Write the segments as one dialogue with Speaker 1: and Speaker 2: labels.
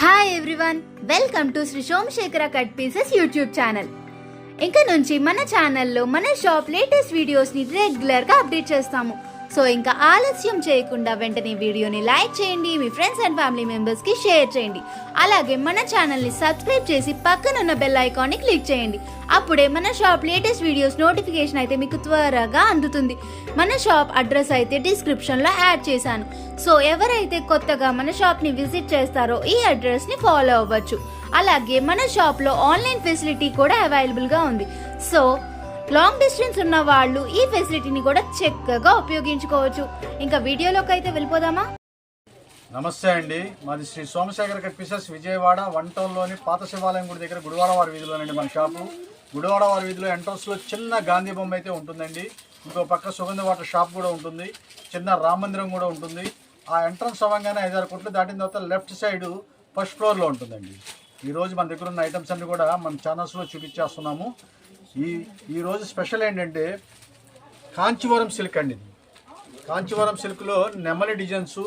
Speaker 1: Hi everyone welcome to Shri Somasekhara cut pieces YouTube channel ఇంకా నుంచి మన ఛానల్లో మన షాప్ లేటెస్ట్ వీడియోస్ని రెగ్యులర్గా అప్డేట్ చేస్తాము. సో ఇంకా ఆలస్యం చేయకుండా వెంటనే వీడియోని లైక్ చేయండి మీ ఫ్రెండ్స్ అండ్ ఫ్యామిలీ మెంబర్స్కి షేర్ చేయండి. అలాగే మన ఛానల్ని సబ్స్క్రైబ్ చేసి పక్కనున్న బెల్ ఐకాన్ని క్లిక్ చేయండి. అప్పుడే మన షాప్ లేటెస్ట్ వీడియోస్ నోటిఫికేషన్ అయితే మీకు త్వరగా అందుతుంది. మన షాప్ అడ్రస్ అయితే డిస్క్రిప్షన్లో యాడ్ చేశాను. సో ఎవరైతే కొత్తగా మన షాప్ని విజిట్ చేస్తారో ఈ అడ్రస్ని ఫాలో అవ్వచ్చు. అలాగే మన షాప్లో ఆన్లైన్ ఫెసిలిటీ కూడా అవైలబుల్గా ఉంది. సో లాంగ్ డిస్టెన్స్ ఉన్న వాళ్ళు ఈ ఫెసిలిటీని కూడా చక్కగా ఉపయోగించుకోవచ్చు. ఇంకా వీడియోలోకి అయితే వెళ్ళిపోదామా?
Speaker 2: నమస్తే అండి. మాది Shri Somasekhar cut pieces Vijayawada one టౌన్లోని పాత శివాలయం గుడి దగ్గర గుడివాడ వారి వీధిలోనండి మన షాపు. గుడివాడ వారి వీధిలో ఎంట్రన్స్లో చిన్న గాంధీ బొమ్మ అయితే ఉంటుందండి. ఇంకో పక్క సుగంధ వాటర్ షాప్ కూడా ఉంటుంది. చిన్న రామ మందిరం కూడా ఉంటుంది. ఆ ఎంట్రన్స్ అవ్వగానే ఐదారు కోట్లు దాటిన తర్వాత లెఫ్ట్ సైడ్ ఫస్ట్ ఫ్లోర్లో ఉంటుందండి. ఈరోజు మన దగ్గర ఉన్న ఐటమ్స్ అన్ని కూడా మన ఛానల్స్లో చూపించేస్తున్నాము. ఈ ఈరోజు స్పెషల్ ఏంటంటే కాంచీవరం సిల్క్ అండి ఇది. కాంచీవరం సిల్క్లో నెమలి డిజైన్స్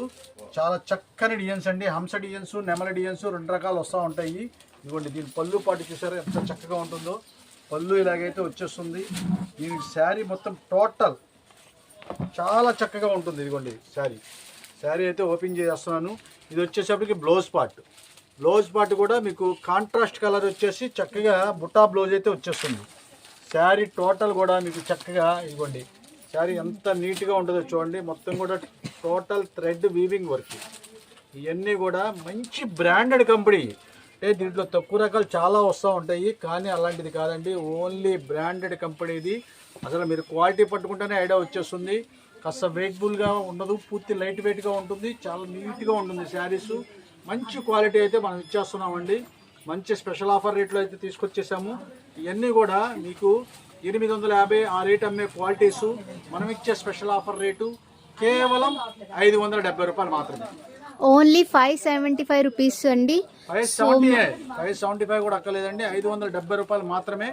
Speaker 2: చాలా చక్కని డిజైన్స్ అండి. హంస డిజైన్స్ నెమలి డిజైన్స్ రెండు రకాలు వస్తూ ఉంటాయి. ఇదిగోండి దీని పళ్ళు పాటు చూసారా ఎంత చక్కగా ఉంటుందో? పళ్ళు ఇలాగైతే వచ్చేస్తుంది. దీని శారీ మొత్తం టోటల్ చాలా చక్కగా ఉంటుంది. ఇదిగోండి శారీ. శారీ అయితే ఓపెన్ చేస్తున్నాను ఇది వచ్చేసప్పటికి బ్లౌజ్ పార్ట్. బ్లౌజ్ పార్ట్ కూడా మీకు కాంట్రాస్ట్ కలర్ వచ్చేసి చక్కగా బుట్టా బ్లౌజ్ అయితే వచ్చేస్తుంది. శారీ టోటల్ కూడా మీకు చక్కగా ఇవ్వండి. శారీ ఎంత నీట్గా ఉంటుందో చూడండి. మొత్తం కూడా టోటల్ థ్రెడ్ వీవింగ్ వర్క్. ఇవన్నీ కూడా మంచి బ్రాండెడ్ కంపెనీ. అంటే దీంట్లో తక్కువ రకాలు చాలా వస్తూ ఉంటాయి. కానీ అలాంటిది కాదండి. ఓన్లీ బ్రాండెడ్ కంపెనీది. అసలు మీరు క్వాలిటీ పట్టుకుంటేనే ఐడియా వచ్చేస్తుంది. కాస్త వెయిట్ఫుల్గా ఉండదు. పూర్తి లైట్ వెయిట్గా ఉంటుంది. చాలా నీట్గా ఉంటుంది శారీస్. మంచి క్వాలిటీ అయితే మనం ఇచ్చేస్తున్నామండి. మంచి స్పెషల్ ఆఫర్ రేట్లో అయితే తీసుకొచ్చేసాము. ఇవన్నీ కూడా మీకు ఎనిమిది వందల యాభై ఆ రేట్ అమ్మే క్వాలిటీస్ మనం ఇచ్చే స్పెషల్ ఆఫర్ రేటు కేవలం ఐదు వందల డెబ్బై రూపాయలు మాత్రమే.
Speaker 1: Only five seventy five rupees అండి.
Speaker 2: Five seventy five seventy five కూడా అక్కర్లేదండి. ఐదు వందల డెబ్బై రూపాయలు మాత్రమే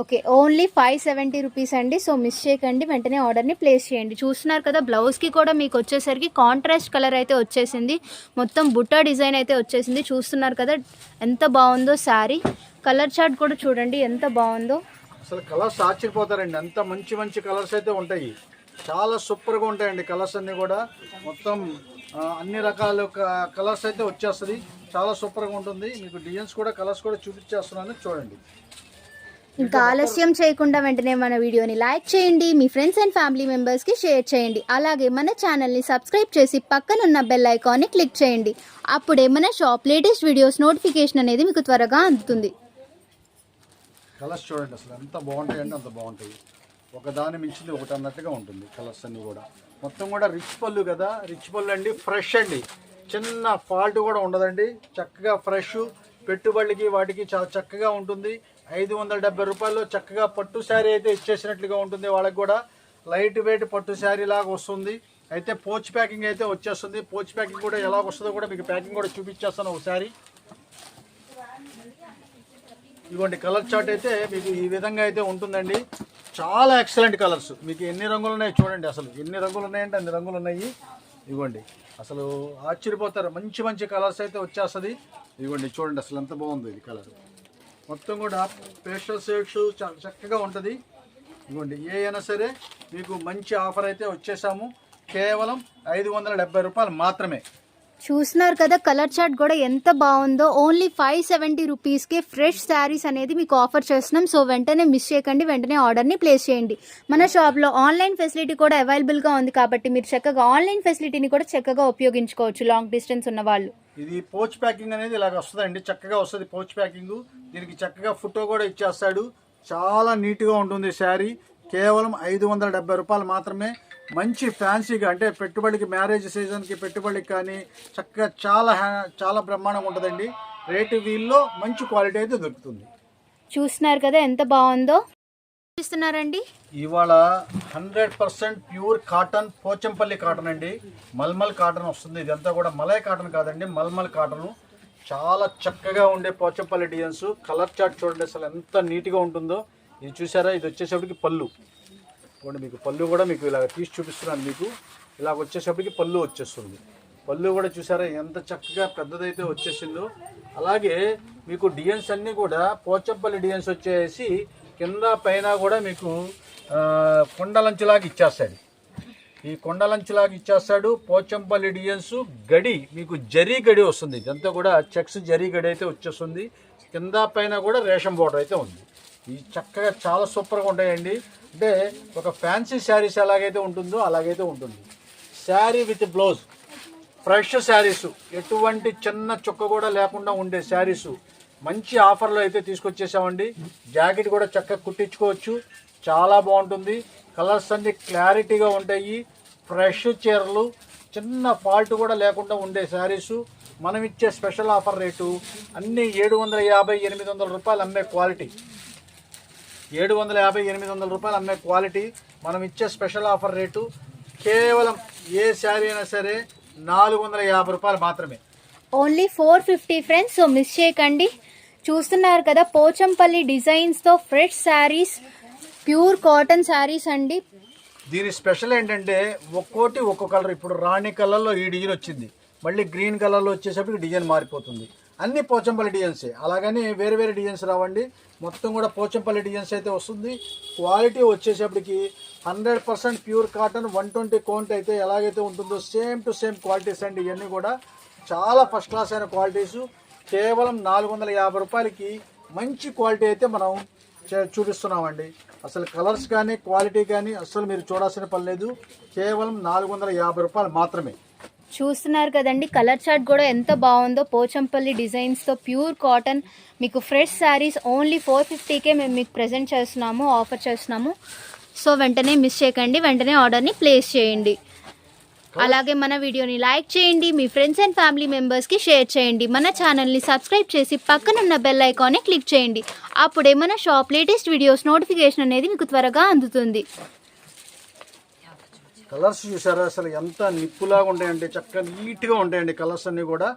Speaker 1: okay only five seventy rupees అండి. సో మిస్ చేయకండి వెంటనే ఆర్డర్ని ప్లేస్ చేయండి. చూస్తున్నారు కదా బ్లౌజ్కి కూడా మీకు వచ్చేసరికి కాంట్రాస్ట్ కలర్ అయితే వచ్చేసింది. మొత్తం బుట్టా డిజైన్ అయితే వచ్చేసింది. చూస్తున్నారు కదా ఎంత బాగుందో శారీ. కలర్ చార్ట్ కూడా చూడండి ఎంత బాగుందో.
Speaker 2: అసలు కలర్స్ ఆశ్చర్యపోతారండి. అంత మంచి మంచి కలర్స్ అయితే ఉంటాయి. చాలా సూపర్గా ఉంటాయండి కలర్స్ అన్నీ కూడా. మొత్తం అన్ని రకాల కలర్స్ అయితే వచ్చేస్తుంది. చాలా సూపర్గా ఉంటుంది. మీకు డిజైన్స్ కూడా కలర్స్ కూడా చూపించేస్తున్నాను. చూడండి.
Speaker 1: ఇంకా ఆలస్యం చేయకుండా వెంటనే మన వీడియోని లైక్ చేయండి మీ ఫ్రెండ్స్ అండ్ ఫ్యామిలీ మెంబర్స్కి షేర్ చేయండి. అలాగే మన ఛానల్ని సబ్స్క్రైబ్ చేసి పక్కనున్న బెల్ ఐకాన్ని క్లిక్ చేయండి. అప్పుడే మన షాప్ లేటెస్ట్ వీడియోస్ నోటిఫికేషన్ అనేది మీకు త్వరగా అందుతుంది.
Speaker 2: కలర్స్ చూడండి అసలు ఎంత బాగుంటాయంటే అంత బాగుంటాయి. ఒక దాని మించింది ఒకటి అన్నట్టుగా ఉంటుంది కలర్స్ అన్నీ కూడా. మొత్తం కూడా రిచ్ పళ్ళు కదా రిచ్ పళ్ళు అండి ఫ్రెష్ అండి. చిన్న ఫాల్ట్ కూడా ఉండదండి. చక్కగా ఫ్రెష్ పెట్టుబడికి వాటికి చాలా చక్కగా ఉంటుంది. ఐదు వందల డెబ్బై రూపాయల్లో చక్కగా పట్టు శారీ అయితే ఇచ్చేసినట్లుగా ఉంటుంది. వాళ్ళకి కూడా లైట్ వెయిట్ పట్టు శారీ లాగా వస్తుంది. అయితే పోచ్ ప్యాకింగ్ అయితే వచ్చేస్తుంది. పోచ్ ప్యాకింగ్ కూడా ఎలా వస్తుందో కూడా మీకు ప్యాకింగ్ కూడా చూపించేస్తాను ఒకసారి ఇదిగోండి కలర్ చార్ట్ అయితే మీకు ఈ విధంగా అయితే ఉంటుందండి. చాలా ఎక్సలెంట్ కలర్స్. మీకు ఎన్ని రంగులు ఉన్నాయి చూడండి అసలు. ఎన్ని రంగులు ఉన్నాయంటే అన్ని రంగులు ఉన్నాయి. ఇదిగోండి అసలు ఆశ్చర్యపోతారు. మంచి మంచి కలర్స్ అయితే వచ్చేస్తుంది. ఇదిగోండి చూడండి అసలు ఎంత బాగుంది ఇది కలర్. మొత్తం కూడా పేస్టల్ షేడ్స్ చాలా చక్కగా ఉంటుంది. ఇవ్వండి ఏ అయినా సరే మీకు మంచి ఆఫర్ అయితే వచ్చేసాము. కేవలం ఐదు వందల డెబ్బై రూపాయలు మాత్రమే.
Speaker 1: చూస్తున్నారు కదా కలర్ చార్ట్ కూడా ఎంత బాగుందో. ఓన్లీ ఫైవ్ సెవెంటీ రూపీస్కే ఫ్రెష్ శారీస్ అనేది మీకు ఆఫర్ చేస్తున్నాం. సో వెంటనే మిస్ చేయకండి వెంటనే ఆర్డర్ని ప్లేస్ చేయండి. మన షాప్లో ఆన్లైన్ ఫెసిలిటీ కూడా అవైలబుల్గా ఉంది కాబట్టి మీరు చక్కగా ఆన్లైన్ ఫెసిలిటీని కూడా చక్కగా ఉపయోగించుకోవచ్చు లాంగ్ డిస్టెన్స్ ఉన్న వాళ్ళు
Speaker 2: ఇది పోచ్ ప్యాకింగ్ అనేది ఇలాగ వస్తుందండి. చక్కగా వస్తుంది పోచ్ ప్యాకింగ్ దీనికి చక్కగా ఫోటో కూడా ఇచ్చేస్తాడు. చాలా నీట్గా ఉంటుంది శారీ. కేవలం ఐదు వందల డెబ్బై రూపాయలు మాత్రమే. మంచి ఫ్యాన్సీగా అంటే పెట్టుబడికి మ్యారేజ్ సీజన్కి పెట్టుబడికి కానీ చక్కగా చాలా హ్యా- చాలా బ్రహ్మాండంగా ఉంటుందండి. రేటు వీల్లో మంచి క్వాలిటీ అయితే దొరుకుతుంది.
Speaker 1: చూస్తున్నారు కదా ఎంత బాగుందో? చూస్తున్నారండి
Speaker 2: ఇవాళ hundred percent pure cotton Pochampally cotton అండి. మల్మల్ కాటన్ వస్తుంది. ఇదంతా కూడా మలై కాటన్ కాదండి. మల్మల్ కాటన్. చాలా చక్కగా ఉండే పోచంపల్లి డిజైన్స్. కలర్ చార్ట్ చూడండి అసలు ఎంత నీట్గా ఉంటుందో. ఇది చూసారా? ఇది వచ్చేసప్పటికి పళ్ళు. చూడండి మీకు పళ్ళు కూడా మీకు ఇలా తీసి చూపిస్తున్నాను మీకు. ఇలాగ వచ్చేసప్పటికి పళ్ళు వచ్చేస్తుంది. పళ్ళు కూడా చూసారా? ఎంత చక్కగా పెద్దదైతే వచ్చేసిందో. అలాగే మీకు డిజైన్స్ అన్నీ కూడా పోచంపల్లి డిజైన్స్ వచ్చేసి కింద పైన కూడా మీకు కొండలంచులాగా ఇచ్చేస్తాడు. ఈ కొండలంచులాగా ఇచ్చేస్తాడు. పోచంపల్లి డిజైన్స్ గడి మీకు జరీ గడి వస్తుంది. ఇదంతా కూడా చెక్స్ జరీ గడి అయితే వచ్చేస్తుంది. కింద పైన కూడా రేషన్ బోర్డర్ అయితే ఉంది. ఈ చక్కగా చాలా సూపర్గా ఉంటాయండి. అంటే ఒక ఫ్యాన్సీ శారీస్ ఎలాగైతే ఉంటుందో అలాగైతే ఉంటుంది. Sari with blouse fresh saris ఎటువంటి చిన్న చుక్క కూడా లేకుండా ఉండే శారీస్ మంచి ఆఫర్లో అయితే తీసుకొచ్చేసామండి. జాకెట్ కూడా చక్కగా కుట్టించుకోవచ్చు. చాలా బాగుంటుంది. కలర్స్ అన్ని క్లారిటీగా ఉంటాయి. ఫ్రెష్ చీరలు. చిన్న ఫాల్ట్ కూడా లేకుండా ఉండే శారీస్. మనం ఇచ్చే స్పెషల్ ఆఫర్ రేటు అన్నీ ఏడు వందల యాభై ఎనిమిది వందల రూపాయలు అమ్మే క్వాలిటీ. ఏడు వందల యాభై ఎనిమిది వందల రూపాయలు అమ్మే క్వాలిటీ. మనం ఇచ్చే స్పెషల్ ఆఫర్ రేటు కేవలం ఏ శారీ అయినా సరే నాలుగు వందల యాభై రూపాయలు మాత్రమే.
Speaker 1: Only four fifty friends so miss చేయకండి. చూస్తున్నారు కదా Pochampally డిజైన్స్తో fresh saris pure cotton saris అండి.
Speaker 2: దీని స్పెషల్ ఏంటంటే ఒక్కోటి ఒక్కో కలర్ ఇప్పుడు రాణి కలర్లో ఈ డిజైన్ వచ్చింది. మళ్ళీ గ్రీన్ కలర్లో వచ్చేసరికి డిజైన్ మారిపోతుంది. అన్ని పోచంపల్లి డిజైన్సే అలాగని వేరే వేరే డిజైన్స్ రావండి. మొత్తం కూడా పోచంపల్లి డిజైన్స్ అయితే వస్తుంది. Quality వచ్చేసప్పటికి hundred percent pure cotton one twenty count అయితే ఎలాగైతే ఉంటుందో సేమ్ టు సేమ్ క్వాలిటీస్ అండి ఇవన్నీ కూడా. చాలా ఫస్ట్ క్లాస్ అయిన క్వాలిటీస్ కేవలం నాలుగు వందల యాభై రూపాయలకి మంచి క్వాలిటీ అయితే మనం చూపిస్తున్నామండి. అసలు కలర్స్ కానీ క్వాలిటీ కానీ అసలు మీరు చూడాల్సిన పని లేదు. కేవలం నాలుగు వందల యాభై రూపాయలు మాత్రమే.
Speaker 1: చూస్తున్నారు కదండి కలర్ చార్ట్ కూడా ఎంత బాగుందో. పోచంపల్లి డిజైన్స్తో ప్యూర్ కాటన్. మీకు ఫ్రెష్ శారీస్ ఓన్లీ ఫోర్ ఫిఫ్టీకే మేము మీకు ప్రజెంట్ చేస్తున్నాము ఆఫర్ చేస్తున్నాము. సో వెంటనే మిస్ చేయకండి వెంటనే ఆర్డర్ని ప్లేస్ చేయండి. అలాగే మన వీడియోని లైక్ చేయండి మీ ఫ్రెండ్స్ అండ్ ఫ్యామిలీ మెంబర్స్కి షేర్ చేయండి మన ఛానల్ని సబ్స్క్రైబ్ చేసి పక్కనున్న బెల్ ఐకాన్ని క్లిక్ చేయండి. అప్పుడే మన షాప్ లేటెస్ట్ వీడియోస్ నోటిఫికేషన్ అనేది మీకు త్వరగా అందుతుంది.
Speaker 2: కలర్స్ చూసారా అసలు ఎంత నిప్పులాగా ఉంటాయండి చక్కగా నీట్గా ఉంటాయండి కలర్స్ అన్నీ కూడా.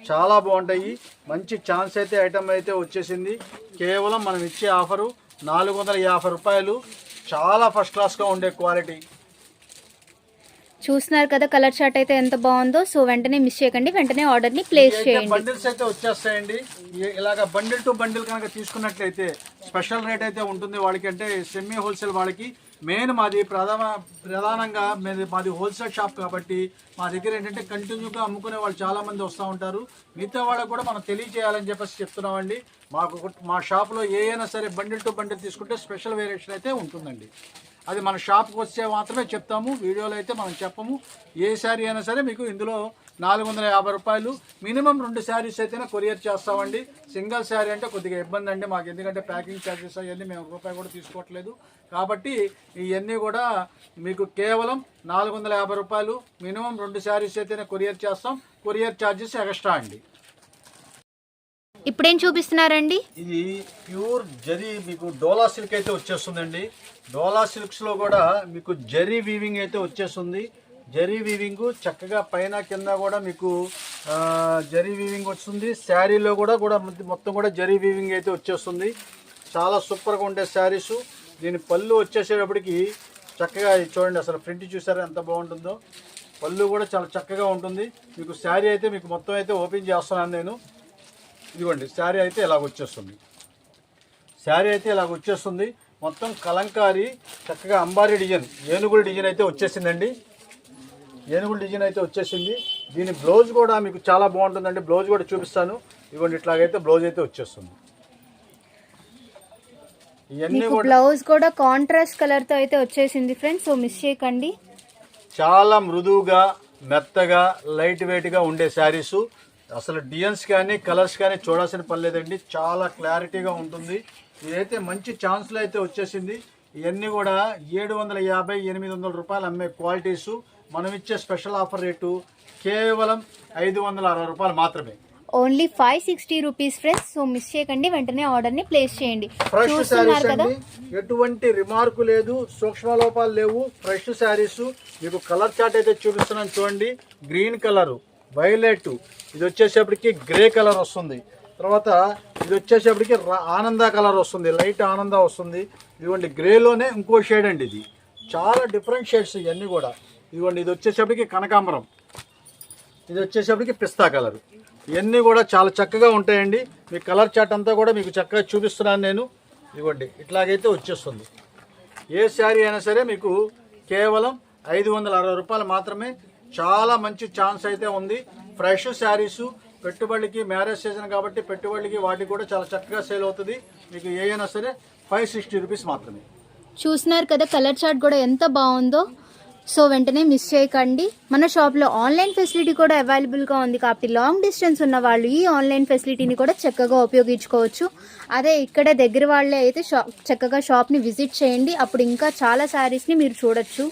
Speaker 2: చాలా బాగుంటాయి. మంచి ఛాన్స్ అయితే ఐటమ్ అయితే వచ్చేసింది. కేవలం మనం ఇచ్చే ఆఫరు నాలుగు వందల యాభై రూపాయలు. చాలా ఫస్ట్ క్లాస్గా ఉండే క్వాలిటీ
Speaker 1: చూస్తున్నారు కదా కలర్ చార్ట్ అయితే ఎంత బాగుందో. సో వెంటనే మిస్ చేయకండి. వెంటనే ఆర్డర్ని ప్లేస్ చేయండి.
Speaker 2: బండిల్స్ అయితే వచ్చేస్తాయండి. ఇలాగ బండిల్ టు బండిల్ కనుక తీసుకున్నట్లయితే స్పెషల్ రేట్ అయితే ఉంటుంది వాళ్ళకి. అంటే సెమీ హోల్సేల్ వాళ్ళకి. మెయిన్ మాది ప్రధాన ప్రధానంగా మాది మాది హోల్సేల్ షాప్ కాబట్టి మా దగ్గర ఏంటంటే కంటిన్యూగా అమ్ముకునే వాళ్ళు చాలా మంది వస్తూ ఉంటారు. మిగతా వాళ్ళకి కూడా మనం తెలియజేయాలని చెప్పేసి చెప్తున్నామండి. మాకు మా షాప్లో ఏ అయినా సరే బండిల్ టు బండిల్ తీసుకుంటే స్పెషల్ వేరియేషన్ అయితే ఉంటుందండి. అది మన షాప్కి వస్తే మాత్రమే చెప్తాము. వీడియోలో అయితే మనం చెప్పము. ఏ శారీ అయినా సరే మీకు ఇందులో నాలుగు వందల యాభై రూపాయలు మినిమం రెండు శారీస్ అయితేనే కొరియర్ చేస్తామండి. సింగిల్ శారీ అంటే కొద్దిగా ఇబ్బంది అండి. మాకు ఎందుకంటే ప్యాకింగ్ ఛార్జెస్ అవన్నీ మేము రూపాయి కూడా తీసుకోవట్లేదు. కాబట్టి ఇవన్నీ కూడా మీకు కేవలం నాలుగు వందల యాభై రూపాయలు మినిమం రెండు శారీస్ అయితేనే కొరియర్ చేస్తాం. కొరియర్ ఛార్జెస్ ఎక్స్ట్రా అండి.
Speaker 1: ఇప్పుడేం చూపిస్తున్నారండి?
Speaker 2: ఇది ప్యూర్ జరీ మీకు డోలా సిల్క్ అయితే వచ్చేస్తుందండి. డోలా సిల్క్స్లో కూడా మీకు జరీ వీవింగ్ అయితే వచ్చేస్తుంది. జరీ వీవింగ్ చక్కగా పైన కింద కూడా మీకు జరీ వీవింగ్ వస్తుంది. శారీలో కూడా కూడా మొత్తం కూడా జరీ వీవింగ్ అయితే వచ్చేస్తుంది. చాలా సూపర్గా ఉండే శారీస్. దీని పళ్ళు వచ్చేసేటప్పటికి చక్కగా చూడండి అసలు ప్రింట్ చూసారా ఎంత బాగుంటుందో? పళ్ళు కూడా చాలా చక్కగా ఉంటుంది. మీకు శారీ అయితే మీకు మొత్తం అయితే ఓపెన్ చేస్తున్నాను నేను. ఇదిగోండి శారీ అయితే ఇలాగ వచ్చేస్తుంది. శారీ అయితే ఇలాగ వచ్చేస్తుంది. మొత్తం కలంకారీ చక్కగా అంబారీ డిజైన్ ఏనుగుల డిజైన్ అయితే వచ్చేసిందండి. ఏనుగుల డిజైన్ అయితే వచ్చేసింది. దీని బ్లౌజ్ కూడా మీకు చాలా బాగుంటుందండి. బ్లౌజ్ కూడా చూపిస్తాను. ఇదిగోండి ఇట్లాగైతే బ్లౌజ్ అయితే వచ్చేస్తుంది. ఇవన్నీ
Speaker 1: బ్లౌజ్ కూడా కాంట్రాస్ట్ కలర్తో అయితే వచ్చేసింది ఫ్రెండ్స్. సో మిస్ చేయకండి.
Speaker 2: చాలా మృదువుగా మెత్తగా లైట్ వెయిట్గా ఉండే శారీస్. అసలు డిజైన్స్ కానీ కలర్స్ కానీ చూడాల్సిన పని లేదండి. చాలా క్లారిటీగా ఉంటుంది. ఇదైతే మంచి ఛాన్స్లో అయితే వచ్చేసింది. ఇవన్నీ కూడా ఏడు వందల యాభై ఎనిమిది వందల రూపాయలు అమ్మే క్వాలిటీసు. మనం ఇచ్చే స్పెషల్ ఆఫర్ రేటు కేవలం ఐదు వందల అరవై రూపాయలు మాత్రమే.
Speaker 1: Only five sixty rupees friends so miss చేయకండి వెంటనే ఆర్డర్ని ప్లేస్ చేయండి.
Speaker 2: ఫ్రెష్
Speaker 1: చూస్తున్నారు కదా.
Speaker 2: ఎటువంటి రిమార్కు లేదు. సూక్ష్మ లోపాలు లేవు. ఫ్రెష్ శారీస్ మీకు కలర్ చార్ట్ అయితే చూపిస్తున్నాను చూడండి. Green colour. వైలెట్. ఇది వచ్చేసేపటికి గ్రే కలర్ వస్తుంది. తర్వాత ఇది వచ్చేసేపటికి రా- ఆనంద కలర్ వస్తుంది. లైట్ ఆనంద వస్తుంది. ఇదిగోండి గ్రేలోనే ఇంకో షేడ్ అండి ఇది. చాలా డిఫరెంట్ షేడ్స్ ఇవన్నీ కూడా. ఇదిగోండి ఇది వచ్చేసేపటికి కనకాంబరం. ఇది వచ్చేసప్పటికి పిస్తా కలర్. ఇవన్నీ కూడా చాలా చక్కగా ఉంటాయండి. మీ కలర్ చాట్ అంతా కూడా మీకు చక్కగా చూపిస్తున్నాను నేను. ఇవ్వండి ఇట్లాగైతే వచ్చేస్తుంది. ఏ శారీ అయినా సరే మీకు కేవలం ఐదు వందల అరవై రూపాయలు మాత్రమే చాలా మంచి ఛాన్స్ అయితే ఉంది. ఫ్రెష్ శారీస్ పెట్టుబడికి మ్యారేజ్ సీజన్ కాబట్టి పెట్టుబడికి వాటికి కూడా చాలా చక్కగా సేల్ అవుతుంది. మీకు ఏదైనా సరే ఫైవ్ సిక్స్టీ రూపీస్ మాత్రమే.
Speaker 1: చూసినారు కదా కలర్ చార్ట్ కూడా ఎంత బాగుందో. సో వెంటనే మిస్ చేయకండి. మన షాప్లో ఆన్లైన్ ఫెసిలిటీ కూడా అవైలబుల్గా ఉంది కాబట్టి లాంగ్ డిస్టెన్స్ ఉన్న వాళ్ళు ఈ ఆన్లైన్ ఫెసిలిటీని కూడా చక్కగా ఉపయోగించుకోవచ్చు. అదే ఇక్కడ దగ్గర వాళ్ళే అయితే షాప్ చక్కగా షాప్ని విజిట్ చేయండి. అప్పుడు ఇంకా చాలా శారీస్ని మీరు చూడొచ్చు.